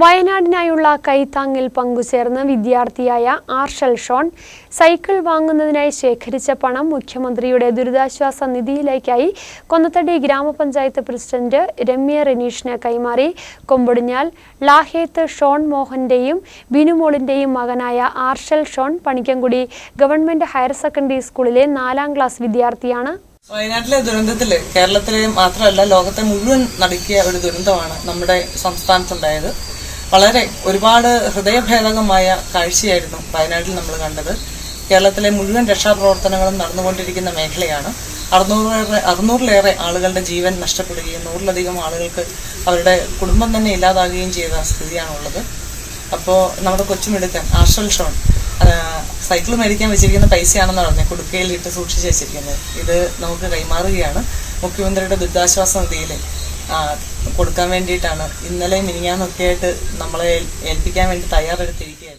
വയനാടിനായുള്ള കൈത്താങ്ങിൽ പങ്കുചേർന്ന് വിദ്യാർത്ഥിയായ Arshal Sean cycle വാങ്ങുന്നതിനായി ശേഖരിച്ച പണം മുഖ്യമന്ത്രിയുടെ ദുരിതാശ്വാസ നിധിയിലേക്കായി കൊന്നത്തടി ഗ്രാമപഞ്ചായത്ത് പ്രസിഡന്റ് രമ്യ റെനീഷിന് കൈമാറി. കൊമ്പടിഞ്ഞാൽ ലാഹേത്ത് ഷോൺ മോഹന്റെയും ബിനുമോളിന്റെയും മകനായ Arshal Shon Panikkankudi government higher secondary സ്കൂളിലെ നാലാം ക്ലാസ് വിദ്യാർത്ഥിയാണ്. വയനാട്ടിലെ ദുരന്തത്തിൽ കേരളത്തിലെ മാത്രമല്ല ലോകത്തെ മുഴുവൻ നടക്കിയ ഒരു ദുരന്തമാണ് നമ്മുടെ സംസ്ഥാനത്തുണ്ടായത്. വളരെ ഒരുപാട് ഹൃദയഭേദകമായ കാഴ്ചയായിരുന്നു വയനാട്ടിൽ നമ്മൾ കണ്ടത്. കേരളത്തിലെ മുഴുവൻ രക്ഷാപ്രവർത്തനങ്ങളും നടന്നുകൊണ്ടിരിക്കുന്ന മേഖലയാണ്. അറുന്നൂറിലേറെ അറുന്നൂറിലേറെ ആളുകളുടെ ജീവൻ നഷ്ടപ്പെടുകയും നൂറിലധികം ആളുകൾക്ക് അവരുടെ കുടുംബം തന്നെ ഇല്ലാതാകുകയും ചെയ്ത സ്ഥിതിയാണുള്ളത്. അപ്പോൾ നമ്മുടെ കൊച്ചുമിടുക്കൻ ആർഷൽ ഷോൺ സൈക്കിൾ മേടിക്കാൻ വെച്ചിരിക്കുന്ന പൈസയാണെന്ന് പറഞ്ഞത് കുടുക്കയിൽ ഇട്ട് സൂക്ഷിച്ച് വെച്ചിരിക്കുന്നത്. ഇത് നമുക്ക് കൈമാറുകയാണ്. മുഖ്യമന്ത്രിയുടെ ദുരിതാശ്വാസ നിധിയിൽ ആ, കൊടുക്കാൻ വേണ്ടിയിട്ടാണ്. ഇന്നലെ മിനിഞ്ഞാന്നൊക്കെ ആയിട്ട് നമ്മളെ ഏൽ- ഏൽപ്പിക്കാൻ വേണ്ടി തയ്യാറെടുത്തിരിക്കുകയായിരുന്നു.